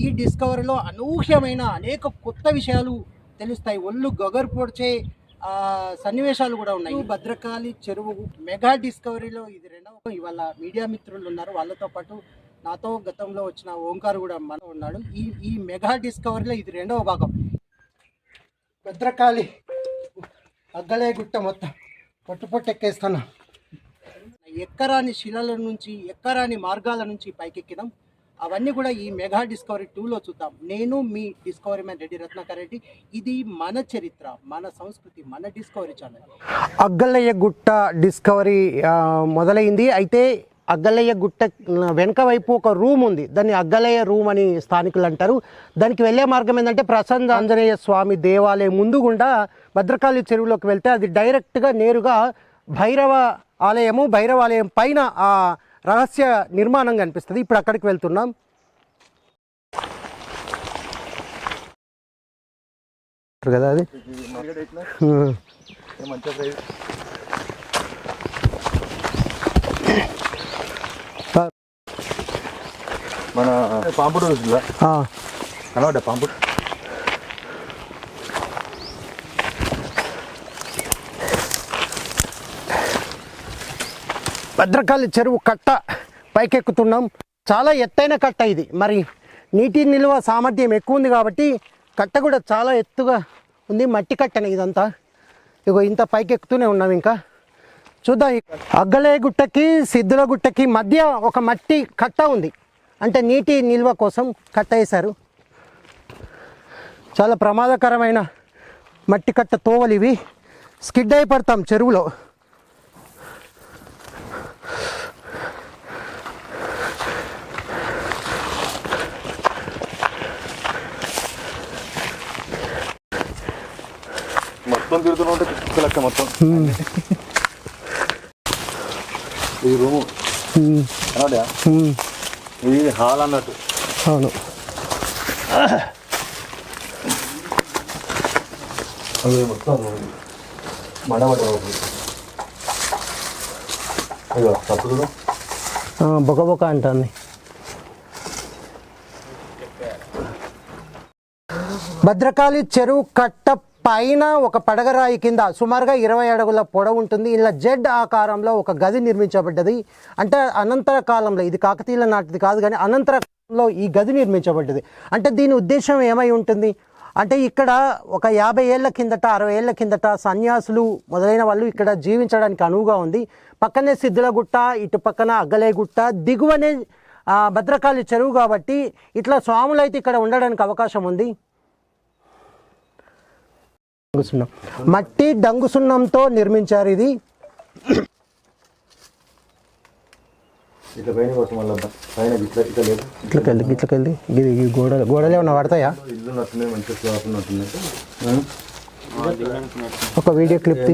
ఈ డిస్కవరీలో అనూహ్యమైన అనేక కొత్త విషయాలు తెలుస్తాయి. ఒళ్ళు గొగరు పొడిచే సన్నివేశాలు కూడా ఉన్నాయి. భద్రకాళి చెరువు మెగా డిస్కవరీలో ఇది రెండవ ఇవాళ మీడియా మిత్రులు ఉన్నారు. వాళ్ళతో పాటు నాతో గతంలో వచ్చిన ఓంకార్ కూడా మన ఉన్నాడు. ఈ ఈ మెగా డిస్కవరీలో ఇది రెండవ భాగం. భద్రకాళి అగ్గలే గుట్ట మొత్తం పొట్టు పొట్టు ఎక్కేస్తున్నా ఎక్కరాని శిలల నుంచి ఎక్కరాని మార్గాల నుంచి పైకెక్కినాం. అవన్నీ కూడా ఈ మెగా డిస్కవరీ టూలో చూద్దాం. నేను మీ డిస్కవరీ మ్యాన్ రెడ్డి రత్నాకర్ రెడ్డి. ఇది మన చరిత్ర మన సంస్కృతి మన డిస్కవరీ ఛానల్. అగ్గలయ్య గుట్ట డిస్కవరీ మొదలైంది. అయితే అగ్గలయ్య గుట్ట వెనక వైపు ఒక రూమ్ ఉంది. దాన్ని అగ్గలయ్య రూమ్ అని స్థానికులు అంటారు. దానికి వెళ్ళే మార్గం ఏంటంటే ప్రసన్న ఆంజనేయ స్వామి దేవాలయం ముందు గుండా భద్రకాళి చెరువులోకి వెళ్తే అది డైరెక్ట్గా నేరుగా భైరవ ఆలయము భైరవ ఆలయం పైన ఆ రహస్య నిర్మాణం కనిపిస్తుంది. ఇప్పుడు అక్కడికి వెళ్తున్నాం. కదా అది. మన పాంపుడు కనబడ్డా పాంపుడు? భద్రకాళి చెరువు కట్ట పైకెక్కుతున్నాం. చాలా ఎత్తైన కట్ట ఇది. మరి నీటి నిల్వ సామర్థ్యం ఎక్కువ ఉంది కాబట్టి కట్ట కూడా చాలా ఎత్తుగా ఉంది. మట్టి కట్టనే ఇదంతా. ఇగో ఇంత పైకెక్కుతూనే ఉన్నాం ఇంకా. చూద్దాం అగ్గలే గుట్టకి సిద్ధుల గుట్టకి మధ్య ఒక మట్టి కట్ట ఉంది. అంటే నీటి నిల్వ కోసం కట్ట వేశారు. చాలా ప్రమాదకరమైన మట్టి కట్ట తోవలు ఇవి స్కిడ్ అయిపడతాం చెరువులో. మొత్తం తిరుగుతూనే ఉంటే కుక్క లెక్క మొత్తం. ఈ రూము. ఇది హాల్ అన్నట్టు. అవును. అది మొత్తం ఆ, బొక బొక అంటుంది. భద్రకాళి చెరువు కట్ట పైన ఒక పడగరాయి కింద సుమారుగా ఇరవై అడుగుల పొడవు ఉంటుంది. ఇలా జెడ్ ఆకారంలో ఒక గది నిర్మించబడ్డది. అంటే అనంతర కాలంలో ఇది కాకతీయుల నాటిది కాదు కానీ అనంతర కాలంలో ఈ గది నిర్మించబడ్డది. అంటే దీని ఉద్దేశం ఏమై ఉంటుంది? అంటే ఇక్కడ ఒక యాభై ఏళ్ళ కిందట అరవై ఏళ్ళ కిందట సన్యాసులు మొదలైన వాళ్ళు ఇక్కడ జీవించడానికి అనువుగా ఉంది. పక్కనే సిద్ధులగుట్ట ఇటు పక్కన అగ్గలేగుట్ట దిగువనే భద్రకాళి చెరువు కాబట్టి ఇట్లా స్వాములు అయితే ఇక్కడ ఉండడానికి అవకాశం ఉంది. సున్నం మట్టి డంగు సున్నంతో నిర్మించారు ఇది. ఇట్లకెళ్ళి ఇట్లకెళ్ళి. ఇది ఈ గోడలు పడతాయా? ఒక వీడియో క్లిప్.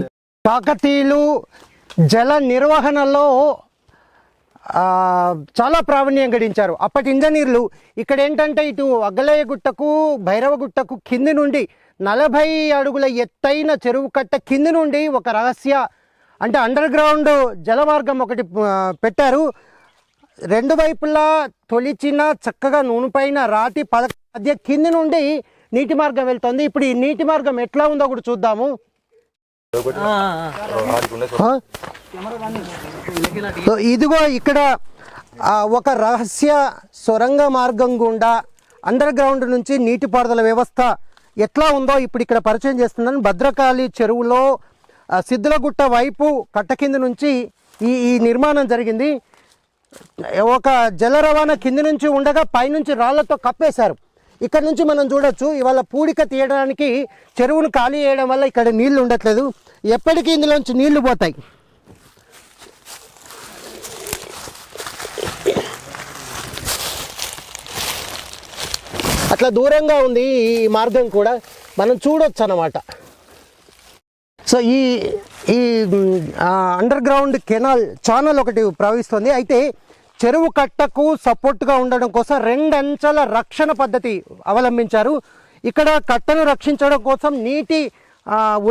కాకతీయులు జల నిర్వహణలో చాలా ప్రావీణ్యం గడించారు. అప్పటి ఇంజనీర్లు ఇక్కడ ఏంటంటే ఇటు అగ్గలయ్య గుట్టకు భైరవ గుట్టకు కింది నుండి నలభై అడుగుల ఎత్తైన చెరువు కట్ట కింది నుండి ఒక రహస్య అంటే అండర్ గ్రౌండ్ జలమార్గం ఒకటి పెట్టారు. రెండు వైపులా తొలిచిన చక్కగా నూనె పైన రాతి పదక మధ్య కింది నుండి నీటి మార్గం వెళ్తుంది. ఇప్పుడు ఈ నీటి మార్గం ఎట్లా ఉందో కూడా చూద్దాము. ఇదిగో ఇక్కడ ఒక రహస్య సొరంగ మార్గం గుండా అండర్ గ్రౌండ్ నుంచి నీటిపారుదల వ్యవస్థ ఎట్లా ఉందో ఇప్పుడు ఇక్కడ పరిచయం చేస్తున్నాను భద్రకాళి చెరువులో సిద్ధులగుట్ట వైపు కట్ట కింద నుంచి ఈ ఈ నిర్మాణం జరిగింది. ఒక జల రవాణా కింది నుంచి ఉండగా పైనుంచి రాళ్ళతో కప్పేశారు. ఇక్కడ నుంచి మనం చూడొచ్చు ఇవాళ పూడిక తీయడానికి చెరువును ఖాళీ చేయడం వల్ల ఇక్కడ నీళ్ళు ఉండట్లేదు. ఎప్పటికీ ఇందులోంచి నీళ్ళు పోతాయి. అట్లా దూరంగా ఉంది ఈ మార్గం కూడా మనం చూడొచ్చు అన్నమాట సో ఈ ఈ అండర్ గ్రౌండ్ కెనాల్ ఛానల్ ఒకటి ప్రవహిస్తుంది. అయితే చెరువు కట్టకు సపోర్ట్గా ఉండడం కోసం రెండంచెల రక్షణ పద్ధతి అవలంబించారు. ఇక్కడ కట్టను రక్షించడం కోసం నీటి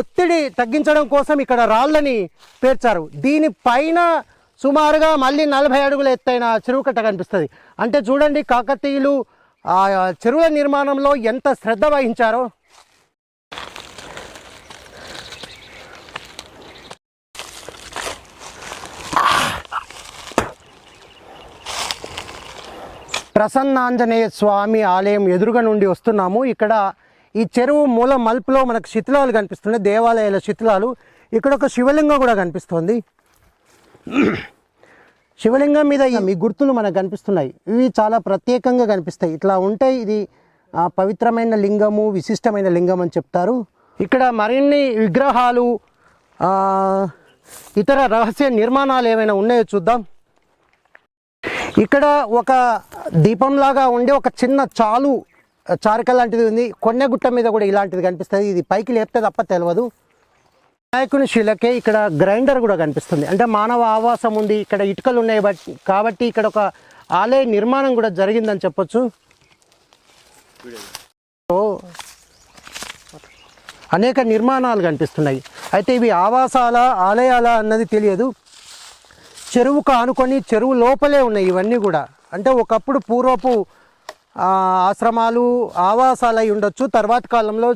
ఒత్తిడి తగ్గించడం కోసం ఇక్కడ రాళ్ళని పేర్చారు. దీనిపైన సుమారుగా మళ్ళీ నలభై అడుగుల ఎత్తైన చెరువు కట్ట కనిపిస్తుంది. అంటే చూడండి కాకతీయులు ఆ చెరువుల నిర్మాణంలో ఎంత శ్రద్ధ వహించారో? ప్రసన్నాంజనేయ స్వామి ఆలయం ఎదురుగా నుండి వస్తున్నాము. ఇక్కడ ఈ చెరువు మూల మలుపులో మనకు శిథిలాలు కనిపిస్తున్నాయి. దేవాలయాల శిథిలాలు. ఇక్కడ ఒక శివలింగం కూడా కనిపిస్తుంది. శివలింగం మీద మీ గుర్తులు మనకు కనిపిస్తున్నాయి. ఇవి చాలా ప్రత్యేకంగా కనిపిస్తాయి. ఇట్లా ఉంటే ఇది పవిత్రమైన లింగము విశిష్టమైన లింగం అని చెప్తారు. ఇక్కడ మరిన్ని విగ్రహాలు ఇతర రహస్య నిర్మాణాలు ఏమైనా ఉన్నాయో చూద్దాం. ఇక్కడ ఒక దీపంలాగా ఉండే ఒక చిన్న చాలు చారిక లాంటిది ఉంది. కొండగుట్ట మీద కూడా ఇలాంటిది కనిపిస్తుంది. ఇది పైకి లేపితే తప్ప తెలియదు. వినాయకుని శిలకే ఇక్కడ గ్రైండర్ కూడా కనిపిస్తుంది. అంటే మానవ ఆవాసం ఉంది ఇక్కడ ఇటుకలు ఉన్నాయి బట్ కాబట్టి ఇక్కడ ఒక ఆలయ నిర్మాణం కూడా జరిగిందని చెప్పొచ్చు. అనేక నిర్మాణాలు కనిపిస్తున్నాయి. అయితే ఇవి ఆవాసాల ఆలయాల అన్నది తెలియదు. చెరువుకు ఆనుకొని చెరువు లోపలే ఉన్నాయి ఇవన్నీ కూడా. అంటే ఒకప్పుడు పూర్వపు ఆశ్రమాలు ఆవాసాలు అయి ఉండొచ్చు. తర్వాత కాలంలో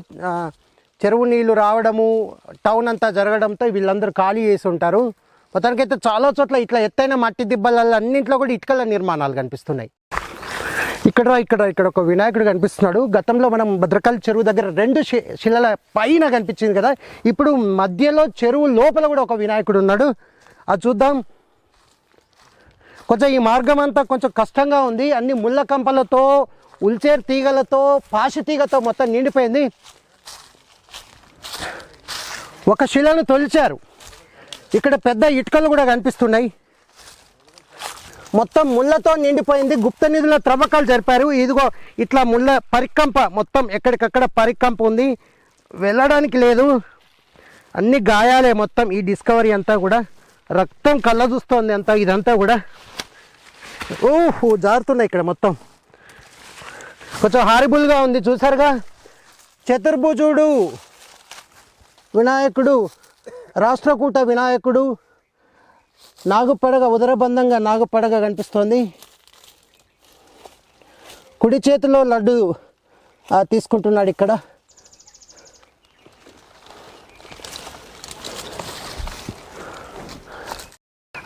చెరువు నీళ్ళు రావడము టౌన్ అంతా జరగడంతో వీళ్ళందరూ ఖాళీ చేసి ఉంటారు. మొత్తానికైతే చాలా చోట్ల ఇట్లా ఎత్తైన మట్టి దిబ్బలలో అన్నింట్లో కూడా ఇటుకల నిర్మాణాలు కనిపిస్తున్నాయి. ఇక్కడ ఇక్కడ ఇక్కడ ఒక వినాయకుడు కనిపిస్తున్నాడు. గతంలో మనం భద్రకాళి చెరువు దగ్గర రెండు శి- శిలల పైన కనిపించింది కదా. ఇప్పుడు మధ్యలో చెరువు లోపల కూడా ఒక వినాయకుడు ఉన్నాడు. అది చూద్దాం. కొంచెం ఈ మార్గం అంతా కొంచెం కష్టంగా ఉంది. అన్ని ముళ్ళ కంపలతో ఉల్చేర్ తీగలతో పాశి తీగతో మొత్తం నిండిపోయింది. ఒక శిలను తొలిచారు. ఇక్కడ పెద్ద ఇటుకలు కూడా కనిపిస్తున్నాయి. మొత్తం ముళ్ళతో నిండిపోయింది. గుప్త నిధుల త్రవ్వకాలు జరిపారు. ఇదిగో ఇట్లా ముళ్ళ పరికంప మొత్తం ఎక్కడికక్కడ పరికంప ఉంది. వెళ్ళడానికి లేదు. అన్ని గాయాలే మొత్తం ఈ డిస్కవరీ అంతా కూడా. రక్తం కళ్ళ చూస్తోంది అంతా ఇదంతా కూడా. ఓహో జారుతున్నాయి ఇక్కడ మొత్తం. కొంచెం హారిబుల్గా ఉంది. చూసారుగా చతుర్భుజుడు. వినాయకుడు రాష్ట్రకూట వినాయకుడు నాగుపడగ ఉదరబంధంగా నాగుపడగ కనిపిస్తోంది. కుడి చేతిలో లడ్డు తీసుకుంటున్నాడు ఇక్కడ.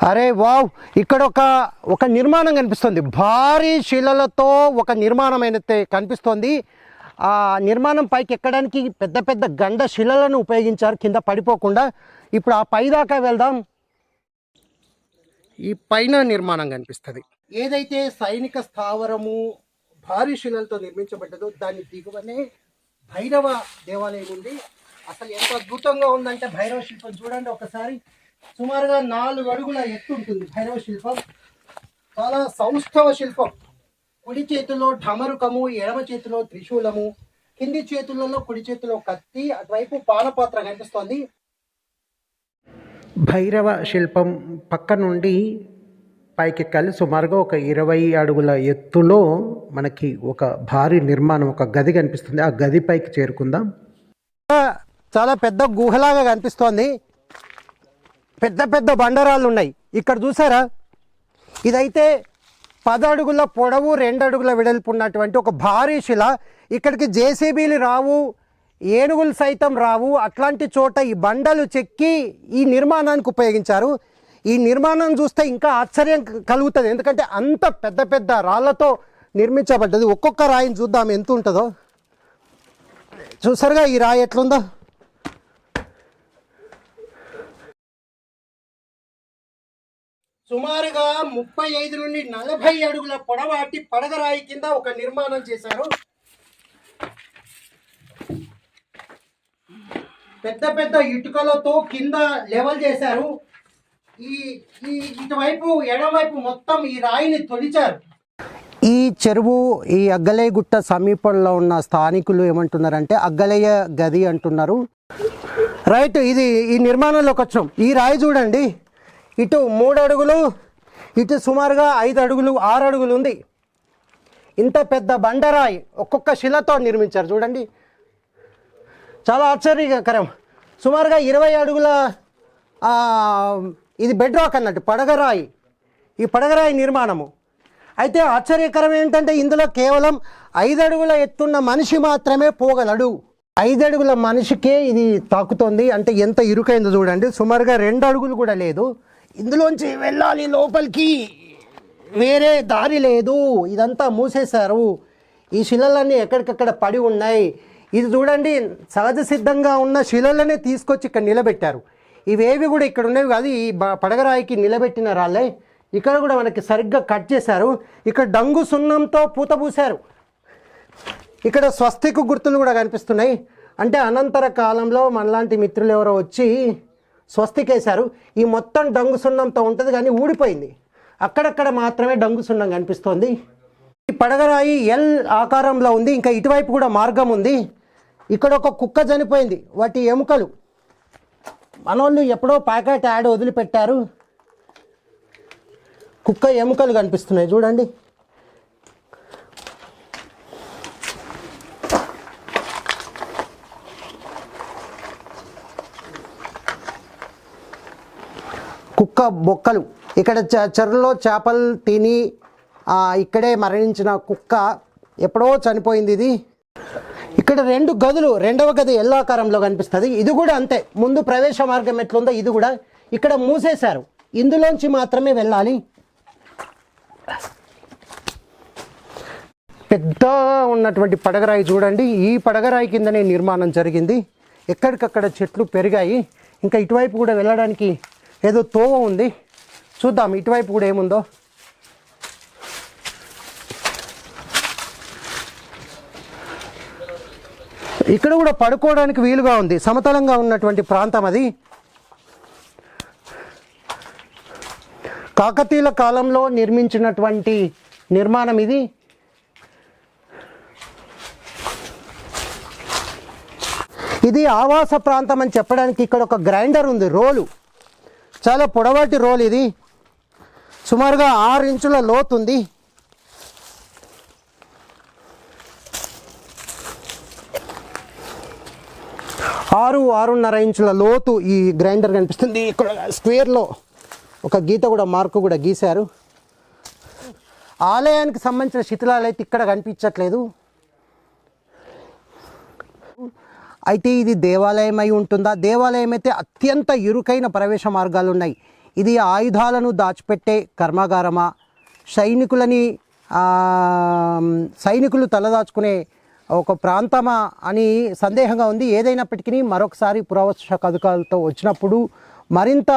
అరే వావ్! ఇక్కడ ఒక ఒక నిర్మాణం కనిపిస్తుంది. భారీ శిలలతో ఒక నిర్మాణం అయితే కనిపిస్తోంది. ఆ నిర్మాణం పైకి ఎక్కడానికి పెద్ద పెద్ద గండ శిలలను ఉపయోగించారు. కింద పడిపోకుండా ఇప్పుడు ఆ పై దాకా వెళ్దాం. ఈ పైన నిర్మాణం కనిపిస్తుంది. ఏదైతే సైనిక స్థావరము భారీ శిలలతో నిర్మించబడ్డదో దాని దిగువనే భైరవ దేవాలయం ఉంది. అసలు ఎంత అద్భుతంగా ఉందంటే భైరవ శిల్పం చూడండి ఒకసారి. సుమారుగా నాలుగు అడుగుల ఎత్తు ఉంటుంది భైరవ శిల్పం. చాలా సౌష్ఠవ శిల్పం. కుడి చేతిలో ఢమరుకము ఎడమ చేతిలో త్రిశూలము కింది చేతులలో కుడి చేతిలో కత్తి అటువైపు పాలపాత్ర కనిపిస్తోంది. భైరవ శిల్పం పక్క నుండి పైకెక్కాలి సుమారుగా ఒక ఇరవై అడుగుల ఎత్తులో మనకి ఒక భారీ నిర్మాణం ఒక గది కనిపిస్తుంది. ఆ గది పైకి చేరుకుందాం. చాలా పెద్ద గుహలాగా కనిపిస్తోంది. పెద్ద పెద్ద బండరాళ్ళు ఉన్నాయి. ఇక్కడ చూసారా? ఇదైతే పదడుగుల అడుగుల పొడవు రెండు అడుగుల వెడల్పు ఉన్నటువంటి ఒక భారీ శిల. ఇక్కడికి జేసీబీలు రావు ఏనుగులు సైతం రావు. అట్లాంటి చోట ఈ బండలు చెక్కి ఈ నిర్మాణానికి ఉపయోగించారు. ఈ నిర్మాణం చూస్తే ఇంకా ఆశ్చర్యం కలుగుతుంది. ఎందుకంటే అంత పెద్ద పెద్ద రాళ్ళతో నిర్మించబడ్డది. ఒక్కొక్క రాయిని చూద్దాం. ఎంత ఉంటుందో. చూసారుగా ఈ రాయి ఎట్లుందో? సుమారుగా ముప్పై ఐదు నుండి నలభై అడుగుల పొడవాటి పడగరాయి కింద ఒక నిర్మాణం చేశారు. పెద్ద పెద్ద ఇటుకలతో కింద లెవెల్ చేశారు. ఈ ఈ ఇటువైపు ఎడమవైపు మొత్తం ఈ రాయిని తొలిచారు. ఈ చెరువు ఈ అగ్గలయ్యగుట్ట సమీపంలో ఉన్న స్థానికులు ఏమంటున్నారంటే అగ్గలయ్య గది అంటున్నారు. రైట్ ఇది ఈ నిర్మాణంలోకి వచ్చాం. ఈ రాయి చూడండి. ఇటు మూడు అడుగులు ఇటు సుమారుగా ఐదు అడుగులు ఆరు అడుగులు ఉంది. ఇంత పెద్ద బండరాయి ఒక్కొక్క శిలతో నిర్మించారు. చూడండి. చాలా ఆశ్చర్యకరం. సుమారుగా ఇరవై అడుగుల ఇది బెడ్ రాక్ అన్నట్టు పడగరాయి. ఈ పడగరాయి నిర్మాణము. అయితే ఆశ్చర్యకరం ఏంటంటే ఇందులో కేవలం ఐదు అడుగుల ఎత్తున్న మనిషి మాత్రమే పోగలడు. ఐదు అడుగుల మనిషికే ఇది తాకుతోంది. అంటే ఎంత ఇరుకైందో చూడండి. సుమారుగా రెండు అడుగులు కూడా లేదు. ఇందులోంచి వెళ్ళాలి లోపలికి. వేరే దారి లేదు. ఇదంతా మూసేశారు. ఈ శిలలన్నీ ఎక్కడికక్కడ పడి ఉన్నాయి. ఇది చూడండి సహజ సిద్ధంగా ఉన్న శిలలనే తీసుకొచ్చి ఇక్కడ నిలబెట్టారు. ఇవేవి కూడా ఇక్కడ ఉన్నవి కాదు ఈ పడగరాయికి నిలబెట్టిన రాళ్ళే. ఇక్కడ కూడా మనకి సరిగ్గా కట్ చేశారు. ఇక్కడ డంగు సున్నంతో పూత పూశారు. ఇక్కడ స్వస్తికు గుర్తులు కూడా కనిపిస్తున్నాయి. అంటే అనంతర కాలంలో మనలాంటి మిత్రులు ఎవరో వచ్చి స్వస్తికేశారు. ఈ మొత్తం డంగు సున్నంతో ఉంటుంది కానీ ఊడిపోయింది. అక్కడక్కడ మాత్రమే డంగు సున్నం కనిపిస్తోంది. ఈ పడగరాయి ఎల్ ఆకారంలో ఉంది. ఇంకా ఇటువైపు కూడా మార్గం ఉంది. ఇక్కడ ఒక కుక్క చనిపోయింది. వాటి ఎముకలు. మనోళ్ళు ఎప్పుడో ప్యాకెట్ యాడ్ వదిలిపెట్టారు. కుక్క ఎముకలు కనిపిస్తున్నాయి. చూడండి. కుక్క బొక్కలు. ఇక్కడ చ- చెరలో చేపలు తిని ఇక్కడే మరణించిన కుక్క ఎప్పుడో చనిపోయింది ఇది. ఇక్కడ రెండు గదులు రెండవ గది ఎల్లాకారంలో కనిపిస్తుంది. ఇది కూడా అంతే. ముందు ప్రవేశ మార్గం ఎట్లుందో ఇది కూడా ఇక్కడ మూసేశారు. ఇందులోంచి మాత్రమే వెళ్ళాలి. పెద్ద ఉన్నటువంటి పడగరాయి చూడండి. ఈ పడగరాయి కిందనే నిర్మాణం జరిగింది. ఎక్కడికక్కడ చెట్లు పెరిగాయి. ఇంకా ఇటువైపు కూడా వెళ్ళడానికి ఏదో తోవ ఉంది. చూద్దాం ఇటువైపు కూడా ఏముందో. ఇక్కడ కూడా పడుకోవడానికి వీలుగా ఉంది. సమతలంగా ఉన్నటువంటి ప్రాంతం అది. కాకతీయుల కాలంలో నిర్మించినటువంటి నిర్మాణం ఇది. ఇది ఆవాస ప్రాంతం అని చెప్పడానికి ఇక్కడ ఒక గ్రైండర్ ఉంది రోలు. చాలా పొడవాటి రోల్ ఇది. సుమారుగా ఆరు ఇంచుల లోతు ఉంది. ఆరు ఆరున్నర ఇంచుల లోతు ఈ గ్రైండర్ కనిపిస్తుంది. ఇక్కడ స్క్వేర్లో ఒక గీత కూడా మార్కు కూడా గీశారు. ఆలయానికి సంబంధించిన శిథిలాలు అయితే ఇక్కడ కనిపించట్లేదు. అయితే ఇది దేవాలయం అయి ఉంటుందా? దేవాలయం అయితే అత్యంత ఇరుకైన ప్రవేశ మార్గాలు ఉన్నాయి ఇది ఆయుధాలను దాచిపెట్టే కర్మాగారమా? సైనికులని సైనికులు తలదాచుకునే ఒక ప్రాంతమా అని సందేహంగా ఉంది. ఏదైనప్పటికీ మరొకసారి పురావస్తు కథకాలతో వచ్చినప్పుడు మరింత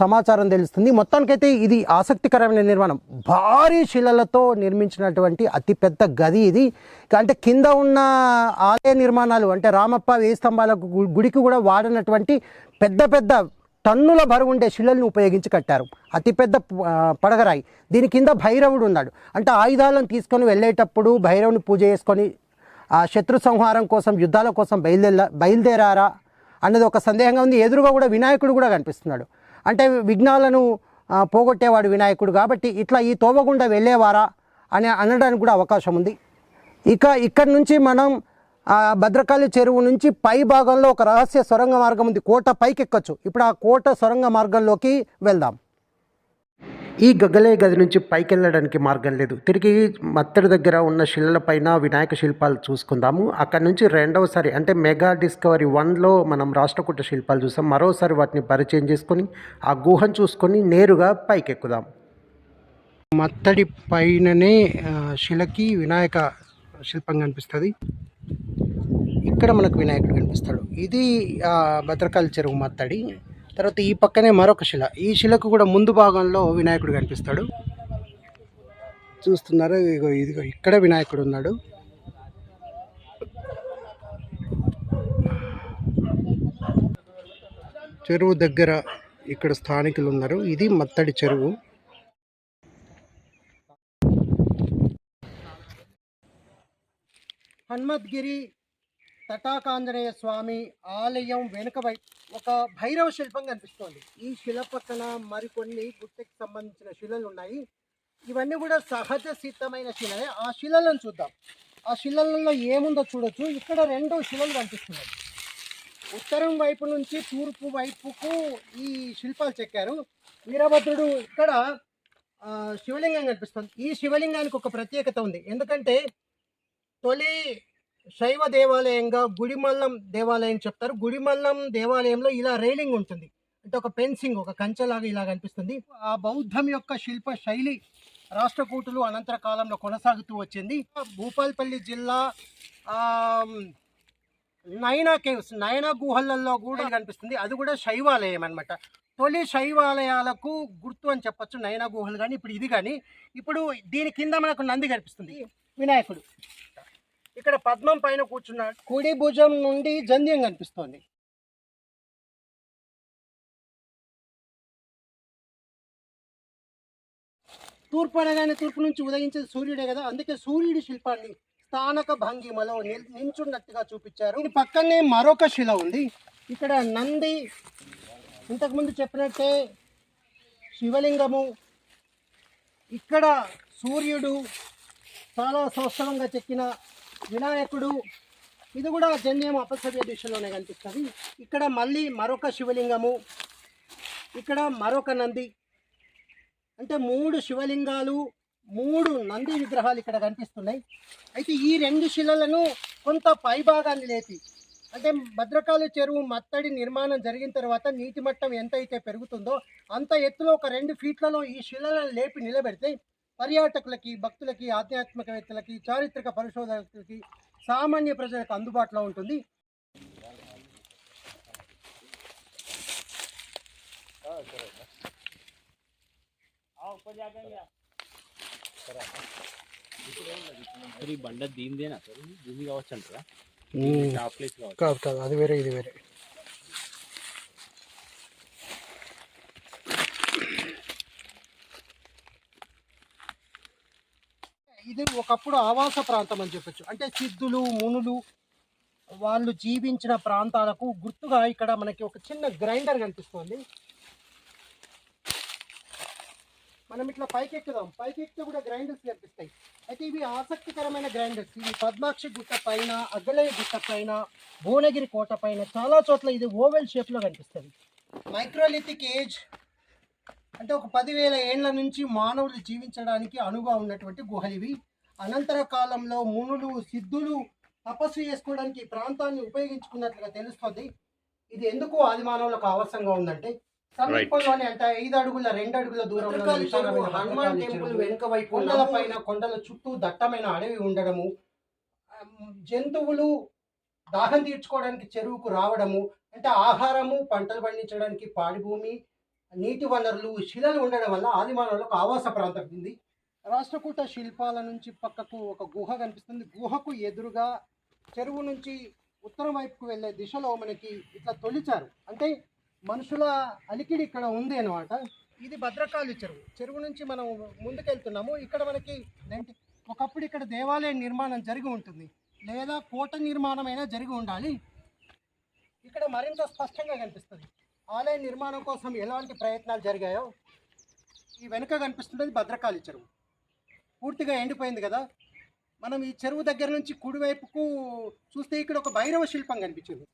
సమాచారం తెలుస్తుంది. మొత్తానికైతే ఇది ఆసక్తికరమైన నిర్మాణం. భారీ శిలలతో నిర్మించినటువంటి అతిపెద్ద గది ఇది. అంటే కింద ఉన్న ఆలయ నిర్మాణాలు అంటే రామప్ప వేయి స్తంభాలకు గుడికి కూడా వాడినటువంటి పెద్ద పెద్ద టన్నుల బరువు ఉండే శిలలను ఉపయోగించి కట్టారు. అతిపెద్ద పడగరాయి. దీని కింద భైరవుడు ఉన్నాడు. అంటే ఆయుధాలను తీసుకొని వెళ్ళేటప్పుడు భైరవుని పూజ చేసుకొని ఆ శత్రు సంహారం కోసం యుద్ధాల కోసం బయలుదేర బయలుదేరారా అన్నది ఒక సందేహంగా ఉంది. ఎదురుగా కూడా వినాయకుడు కూడా కనిపిస్తున్నాడు. అంటే విఘ్నాలను పోగొట్టేవాడు వినాయకుడు కాబట్టి ఇట్లా ఈ తోవగుండా వెళ్ళేవారా అని అనడానికి కూడా అవకాశం ఉంది. ఇక ఇక్కడి నుంచి మనం భద్రకాళి చెరువు నుంచి పై భాగంలో ఒక రహస్య సొరంగ మార్గం ఉంది. కోట పైకి ఎక్కొచ్చు ఇప్పుడు ఆ కోట సొరంగ మార్గంలోకి వెళ్దాం. ఈ గగ్గలే గది నుంచి పైకి వెళ్ళడానికి మార్గం లేదు. తిరిగి మత్తడి దగ్గర ఉన్న శిలలపైన వినాయక శిల్పాలు చూసుకుందాము. అక్కడ నుంచి రెండవసారి అంటే మెగా డిస్కవరీ వన్లో మనం రాష్ట్రకూట శిల్పాలు చూసాం. మరోసారి వాటిని పరిచయం చేసుకొని ఆ గుహను చూసుకొని నేరుగా పైకి ఎక్కుదాం మత్తడి పైననే శిలకి వినాయక శిల్పం కనిపిస్తుంది. ఇక్కడ మనకు వినాయకుడు కనిపిస్తాడు. ఇది భద్రకాళి చెరువు మత్తడి. తర్వాత ఈ పక్కనే మరొక శిల. ఈ శిలకు కూడా ముందు భాగంలో వినాయకుడు కనిపిస్తాడు. చూస్తున్నారు? ఇదిగో ఇదిగో ఇక్కడ వినాయకుడు ఉన్నాడు. చెరువు దగ్గర ఇక్కడ స్థానికులు ఉన్నారు. ఇది మత్తడి చెరువు. హనుమద్గిరి తటాకాంజనేయ స్వామి ఆలయం వెనుక ఒక భైరవ శిల్పం కనిపిస్తోంది. ఈ శిల పక్కన మరికొన్ని గుట్టకి సంబంధించిన శిలలు ఉన్నాయి. ఇవన్నీ కూడా సహజ సిద్ధమైన శిలలే. ఆ శిలలను చూద్దాం. ఆ శిలలలో ఏముందో చూడొచ్చు. ఇక్కడ రెండు శిలలు కనిపిస్తున్నాయి. ఉత్తరం వైపు నుంచి తూర్పు వైపుకు ఈ శిల్పాలు చెక్కారు. వీరభద్రుడు ఇక్కడ శివలింగం కనిపిస్తుంది. ఈ శివలింగానికి ఒక ప్రత్యేకత ఉంది. ఎందుకంటే తొలి శైవ దేవాలయంగా గుడిమల్లం దేవాలయం చెప్తారు. గుడిమల్లం దేవాలయంలో ఇలా రైలింగ్ ఉంటుంది. అంటే ఒక పెన్సింగ్ ఒక కంచెలాగా ఇలా కనిపిస్తుంది. ఆ బౌద్ధం యొక్క శిల్ప శైలి రాష్ట్రకూటులు అనంతర కాలంలో కొనసాగుతూ వచ్చింది. భూపాల్పల్లి జిల్లా నైనా నయనా కేవ్స్ నయనా గుహలలో కూడా కనిపిస్తుంది. అది కూడా శైవాలయం అనమాట తొలి శైవాలయాలకు గుర్తు అని చెప్పొచ్చు. నయనా గుహలు కానీ ఇప్పుడు ఇది కానీ ఇప్పుడు దీని కింద మనకు నంది కనిపిస్తుంది. వినాయకుడు. ఇక్కడ పద్మం పైన కూర్చున్నాడు కుడి భుజం నుండి జంధ్యం కనిపిస్తోంది. తూర్పు అనగానే తూర్పు నుంచి ఉదయించేది సూర్యుడే కదా అందుకే సూర్యుడి శిల్పాన్ని స్థానక భంగిమలో నిల్- నిల్చున్నట్టుగా చూపించారు. దీని పక్కనే మరొక శిల ఉంది. ఇక్కడ నంది ఇంతకుముందు చెప్పినట్టే శివలింగము. ఇక్కడ సూర్యుడు చాలా సంవత్సరంగా చెక్కిన వినాయకుడు. ఇది కూడా జన్యం అపసవ్య దిశలోనే కనిపిస్తుంది. ఇక్కడ మళ్ళీ మరొక శివలింగము ఇక్కడ మరొక నంది. అంటే మూడు శివలింగాలు మూడు నంది విగ్రహాలు ఇక్కడ కనిపిస్తున్నాయి. అయితే ఈ రెండు శిలలను కొంత పైభాగాన్ని లేపి అంటే భద్రకాళి చెరువు మత్తడి నిర్మాణం జరిగిన తర్వాత నీటి మట్టం ఎంత అయితే పెరుగుతుందో అంత ఎత్తులో ఒక రెండు ఫీట్లలో ఈ శిలలను లేపి నిలబెడితే పర్యాటకులకి భక్తులకి ఆధ్యాత్మికవేత్తలకి చారిత్రక పరిశోధకులకి సామాన్య ప్రజలకు అందుబాటులో ఉంటుంది. ఈ బండ దీనిదేనా? కావచ్చు అంటారా? కాదు కాదు అది వేరే ఇది వేరే. ఇది ఒకప్పుడు ఆవాస ప్రాంతం అని చెప్పొచ్చు. అంటే సిద్ధులు మునులు వాళ్ళు జీవించిన ప్రాంతాలకు గుర్తుగా ఇక్కడ మనకి ఒక చిన్న గ్రైండర్ కనిపిస్తుంది. మనం ఇట్లా పైకి ఎక్కుదాం పైకి ఎక్కితే కూడా గ్రైండర్స్ కనిపిస్తాయి. అయితే ఇవి ఆసక్తికరమైన గ్రైండర్స్. ఇవి పద్మాక్షి గుట్ట పైన అగ్గలయ్య గుట్ట పైన భువనగిరి కోట పైన చాలా చోట్ల ఇది ఓవెల్ షేప్లో కనిపిస్తుంది. మైక్రోలిథిక్ ఏజ్ అంటే ఒక పదివేల ఏండ్ల నుంచి మానవులు జీవించడానికి అనువుగా ఉన్నటువంటి గుహలు ఇవి అనంతర కాలంలో మునులు సిద్ధులు తపస్సు చేసుకోవడానికి ఈ ప్రాంతాన్ని ఉపయోగించుకున్నట్లుగా తెలుస్తుంది. ఇది ఎందుకు ఆది మానవులకు అవసరంగా ఉందంటే సమీపంలోనే అంటే ఐదు అడుగుల రెండు అడుగుల దూరంలో హనుమాన్ టెంపుల్ వెనుక వైపు కొండల పైన కొండల చుట్టూ దట్టమైన అడవి ఉండడము జంతువులు దాహం తీర్చుకోవడానికి చెరువుకు రావడము అంటే ఆహారము పంటలు పండించడానికి పాడి భూమి నీటి వనరులు శిలలు ఉండడం వల్ల ఆదిమానవులకు ఆవాస ప్రాంతం ఉంది. రాష్ట్రకూట శిల్పాల నుంచి పక్కకు ఒక గుహ కనిపిస్తుంది. గుహకు ఎదురుగా చెరువు నుంచి ఉత్తరం వైపుకు వెళ్ళే దిశలో మనకి ఇట్లా తొలిచారు. అంటే మనుషుల అలికిడి ఇక్కడ ఉంది అనమాట ఇది భద్రకాళి చెరువు. చెరువు నుంచి మనం ముందుకెళ్తున్నాము. ఇక్కడ మనకి ఒకప్పుడు ఇక్కడ దేవాలయ నిర్మాణం జరిగి ఉంటుంది. లేదా కోట నిర్మాణం అయినా జరిగి ఉండాలి. ఇక్కడ మరింత స్పష్టంగా కనిపిస్తుంది. ఆలయ నిర్మాణం కోసం ఎలాంటి ప్రయత్నాలు జరిగాయో ఈ వెనుక కనిపిస్తున్నది భద్రకాళి చెరువు. పూర్తిగా ఎండిపోయింది కదా. మనం ఈ చెరువు దగ్గర నుంచి కుడివైపుకు చూస్తే ఇక్కడ ఒక భైరవ శిల్పం కనిపించింది.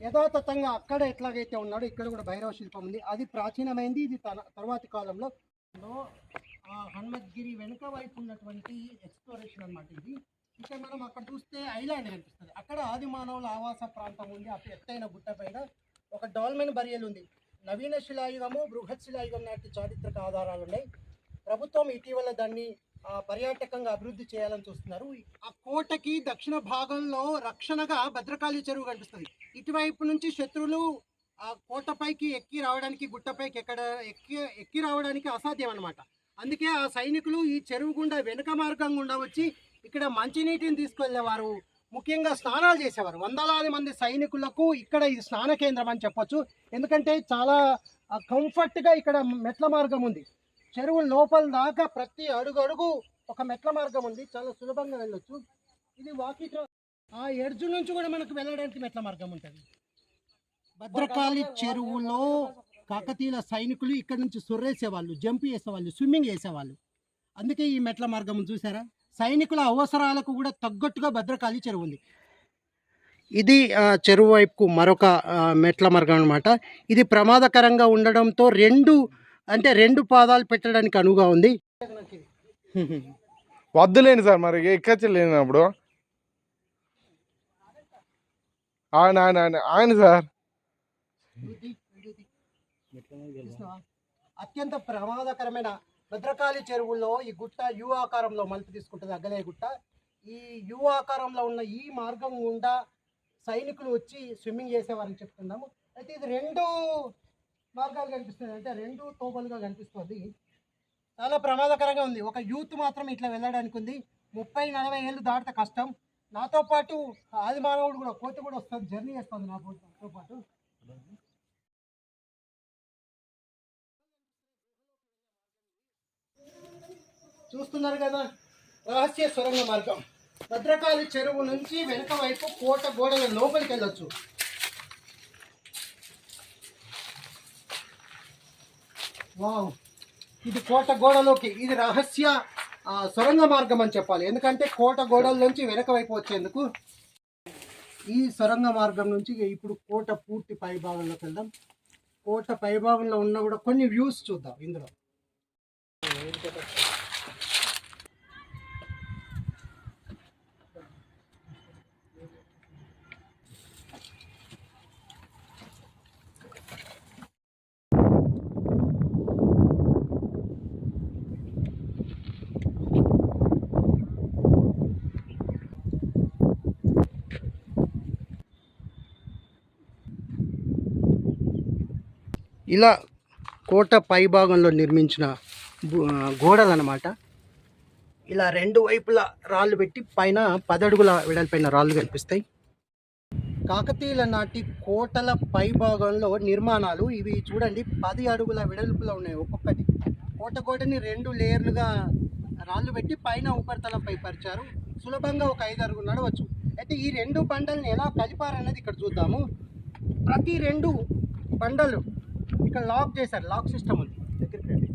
యథాతథంగా అక్కడ ఎట్లాగైతే ఉన్నాడో ఇక్కడ కూడా భైరవ శిల్పం ఉంది. అది ప్రాచీనమైంది. ఇది తన తర్వాతి కాలంలో ఆ హనుమద్గిరి వెనుక వైపు ఉన్నటువంటి ఎక్స్ప్లోరేషన్ అన్నమాట ఇది. ఇక్కడ మనం అక్కడ చూస్తే ఐలాండ్ కనిపిస్తుంది. అక్కడ ఆది మానవుల ఆవాస ప్రాంతం ఉంది. ఆ ఎత్తైన గుట్ట పైన ఒక డాల్మెన్ బరియల్ ఉంది. నవీన శిలాయుగము బృహత్ శిలాయుగం నాటి చారిత్రక ఆధారాలు ఉన్నాయి. ప్రభుత్వం ఇటీవల దాన్ని పర్యాటకంగా అభివృద్ధి చేయాలని చూస్తున్నారు. ఆ కోటకి దక్షిణ భాగంలో రక్షణగా భద్రకాళి చెరువు కనిపిస్తుంది. ఇటువైపు నుంచి శత్రువులు ఆ కోటపైకి ఎక్కి రావడానికి గుట్టపైకి ఎక్కడ ఎక్కి ఎక్కి రావడానికి అసాధ్యం అన్నమాట అందుకే ఆ సైనికులు ఈ చెరువు గుండా వెనుక మార్గం గుండా వచ్చి ఇక్కడ మంచినీటిని తీసుకెళ్ళేవారు. ముఖ్యంగా స్నానాలు చేసేవారు. వందలాది మంది సైనికులకు ఇక్కడ ఇది స్నాన కేంద్రం అని చెప్పొచ్చు. ఎందుకంటే చాలా కంఫర్ట్గా ఇక్కడ మెట్ల మార్గం ఉంది. చెరువు లోపల దాకా ప్రతి అడుగు అడుగు ఒక మెట్ల మార్గం ఉంది. చాలా సులభంగా వెళ్ళొచ్చు. ఇది వాకిట్లో ఆ ఎడ్జు నుంచి కూడా మనకు వెళ్ళడానికి మెట్ల మార్గం ఉంటుంది. భద్రకాళి చెరువులో కాకతీయుల సైనికులు ఇక్కడ నుంచి సొర్రేసేవాళ్ళు జంప్ చేసేవాళ్ళు స్విమ్మింగ్ చేసేవాళ్ళు. అందుకే ఈ మెట్ల మార్గం చూసారా? సైనికుల అవసరాలకు కూడా తగ్గట్టుగా భద్రకాళి చెరువు ఉంది. ఇది చెరువు వైపుకు మరొక మెట్ల మార్గం అనమాట ఇది ప్రమాదకరంగా ఉండడంతో రెండు అంటే రెండు పాదాలు పెట్టడానికి అనువుగా ఉంది. వద్దులేండి సార్ మరి ఎక్కచ్చు లేనప్పుడు ఆయన ఆయన ఆయన ఆయన సార్. అత్యంత ప్రమాదకరమైన భద్రకాళి చెరువుల్లో ఈ గుట్ట యు ఆకారంలో మలుపు తీసుకుంటుంది అగ్గలే గుట్ట. ఈ యు ఆకారంలో ఉన్న ఈ మార్గం గుండా సైనికులు వచ్చి స్విమ్మింగ్ చేసేవారని చెప్తున్నాము. అయితే ఇది రెండు మార్గాలు కనిపిస్తుంది అంటే రెండు తోబలుగా కనిపిస్తుంది. చాలా ప్రమాదకరంగా ఉంది. ఒక యూత్ మాత్రం ఇట్లా వెళ్ళడానికి ఉంది. ముప్పై నలభై ఏళ్ళు దాటితే కష్టం. నాతో పాటు ఆది మానవుడు కూడా కోతి కూడా వస్తుంది జర్నీ చేస్తుంది నాతో నాతో పాటు. చూస్తున్నారు కదా? రహస్య సొరంగ మార్గం. భద్రకాళి చెరువు నుంచి వెనుక వైపు కోట గోడల లోపలికి వెళ్ళొచ్చు. వావ్. ఇది కోట గోడలోకి ఇది రహస్య సొరంగ మార్గం అని చెప్పాలి. ఎందుకంటే కోట గోడల నుంచి వెనక వైపు వచ్చేందుకు ఈ సొరంగ మార్గం నుంచి ఇప్పుడు కోట పూర్తి పైభాగంలోకి వెళ్దాం. కోట పైభాగంలో ఉన్న కూడా కొన్ని వ్యూస్ చూద్దాం ఇందులో. ఇలా కోట పై భాగంలో నిర్మించిన గోడలన్నమాట. ఇలా రెండు వైపులా రాళ్ళు పెట్టి పైన పదడుగుల వెడల్పైన రాళ్ళు కనిపిస్తాయి. కాకతీయుల నాటి కోటల పై భాగంలో నిర్మాణాలు ఇవి చూడండి పది అడుగుల వెడల్పులో ఉన్నాయి ఒక్కొక్కటి. కోట కోటని రెండు లేయర్లుగా రాళ్ళు పెట్టి పైన ఉపరితలంపై పరిచారు. సులభంగా ఒక ఐదు అడుగులు నడవచ్చు. అయితే ఈ రెండు బండల్ని ఎలా కలిపారన్నది ఇక్కడ చూద్దాము. ప్రతి రెండు బండలు ఇక్కడ లాక్ చేశారు లాక్ సిస్టమ్ ఉంది. దగ్గరికి రండి.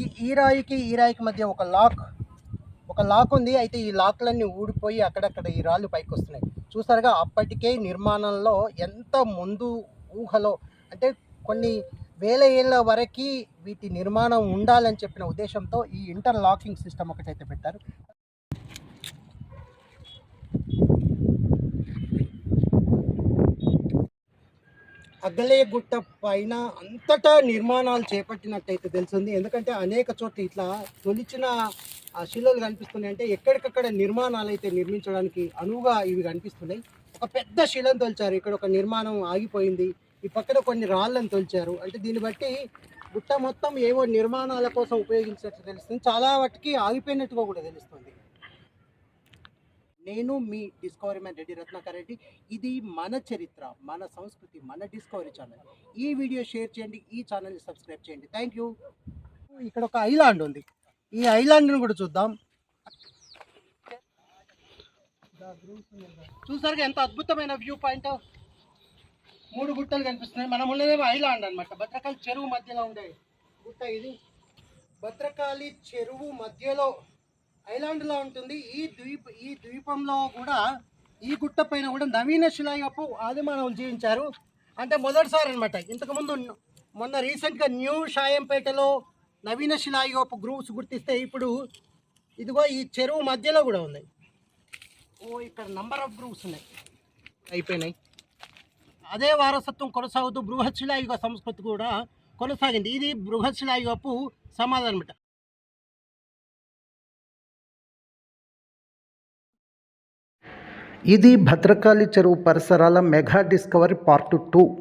ఈ ఈ రాయికి ఈ రాయికి మధ్య ఒక లాక్ ఒక లాక్ ఉంది. అయితే ఈ లాక్లన్నీ ఊడిపోయి అక్కడక్కడ ఈ రాళ్ళు పైకి వస్తున్నాయి చూసారుగా అప్పటికే నిర్మాణంలో ఎంత ముందు ఊహలో అంటే కొన్ని వేల ఏళ్ళ వరకు వీటి నిర్మాణం ఉండాలని చెప్పిన ఉద్దేశంతో ఈ ఇంటర్ లాకింగ్ సిస్టమ్ ఒకటైతే పెట్టారు. అగ్గలేగుట్ట పైన అంతటా నిర్మాణాలు చేపట్టినట్టయితే తెలుస్తుంది ఎందుకంటే అనేక చోట్ల ఇట్లా తొలిచిన ఆ శిలలు కనిపిస్తున్నాయి. అంటే ఎక్కడికక్కడ నిర్మాణాలు అయితే నిర్మించడానికి అనువుగా ఇవి కనిపిస్తున్నాయి. ఒక పెద్ద శిలను తొలిచారు. ఇక్కడ ఒక నిర్మాణం ఆగిపోయింది. ఈ పక్కన కొన్ని రాళ్ళను తొలిచారు. అంటే దీన్ని బట్టి గుట్ట మొత్తం ఏవో నిర్మాణాల కోసం ఉపయోగించినట్టు తెలుస్తుంది. చాలా వాటికి ఆగిపోయినట్టుగా కూడా తెలుస్తుంది. నేను మీ డిస్కవరీ మ్యాన్ రెడ్డి రత్నాకర్ రెడ్డి. ఇది మన చరిత్ర మన సంస్కృతి మన డిస్కవరీ ఛానల్ ఈ వీడియో షేర్ చేయండి ఈ ఛానల్ని సబ్స్క్రైబ్ చేయండి. థ్యాంక్ యూ ఇక్కడ ఒక ఐలాండ్ ఉంది. ఈ ఐలాండ్ని కూడా చూద్దాం. చూసారుగా ఎంత అద్భుతమైన వ్యూ పాయింట్ మూడు గుట్టలు కనిపిస్తున్నాయి. మనం ఉండేదేమో ఐలాండ్ అన్నమాట. భద్రకాళి చెరువు మధ్యలో ఉండే గుట్ట ఇది. భద్రకాళి చెరువు మధ్యలో ఐలాండ్లో ఉంటుంది. ఈ ద్వీప ఈ ద్వీపంలో కూడా ఈ గుట్ట పైన కూడా నవీన శిలాయపు ఆదిమానవులు జీవించారు అంటే మొదటిసారి అనమాట ఇంతకుముందు మొన్న రీసెంట్గా న్యూ షాయంపేటలో నవీన శిలాయుగపు గ్రూప్స్ గుర్తిస్తే ఇప్పుడు ఇదిగో ఈ చెరువు మధ్యలో కూడా ఉన్నాయి ఓ ఇక్కడ నంబర్ ఆఫ్ గ్రూప్స్ ఉన్నాయి. అయిపోయినాయి. అదే వారసత్వం కొనసాగుతూ బృహశిలాయుగ సంస్కృతి కూడా కొనసాగింది. ఇది బృహశిలాయుగపు సమాధి అనమాట ఇది భద్రకాళి చెరువు పరిసరాల mega discovery part two.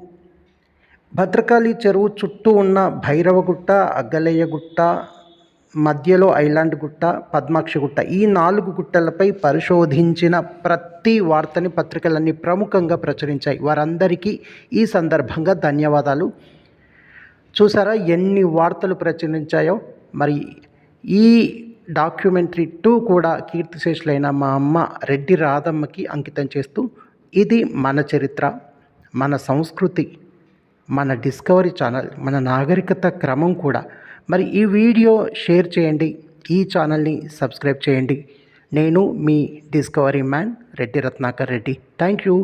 Bhadrakali చెరువు చుట్టూ ఉన్న భైరవగుట్ట అగ్గలయ్యగుట్ట మధ్యలో ఐలాండ్ గుట్ట పద్మాక్షి గుట్ట ఈ నాలుగు గుట్టలపై పరిశోధించిన ప్రతి వార్తని పత్రికలన్నీ ప్రముఖంగా ప్రచురించాయి. వారందరికీ ఈ సందర్భంగా ధన్యవాదాలు. చూసారా ఎన్ని వార్తలు ప్రచురించాయో? మరి ఈ డాక్యుమెంటరీ టూ కూడా కీర్తిశేషులైన మా అమ్మ రెడ్డి రాధమ్మకి అంకితం చేస్తూ ఇది మన చరిత్ర మన సంస్కృతి మన డిస్కవరీ ఛానల్ మన నాగరికత క్రమం కూడా. మరి ఈ వీడియో షేర్ చేయండి ఈ ఛానల్ని సబ్స్క్రైబ్ చేయండి. నేను మీ discovery man Reddy Ratnakar Reddy. Thank you.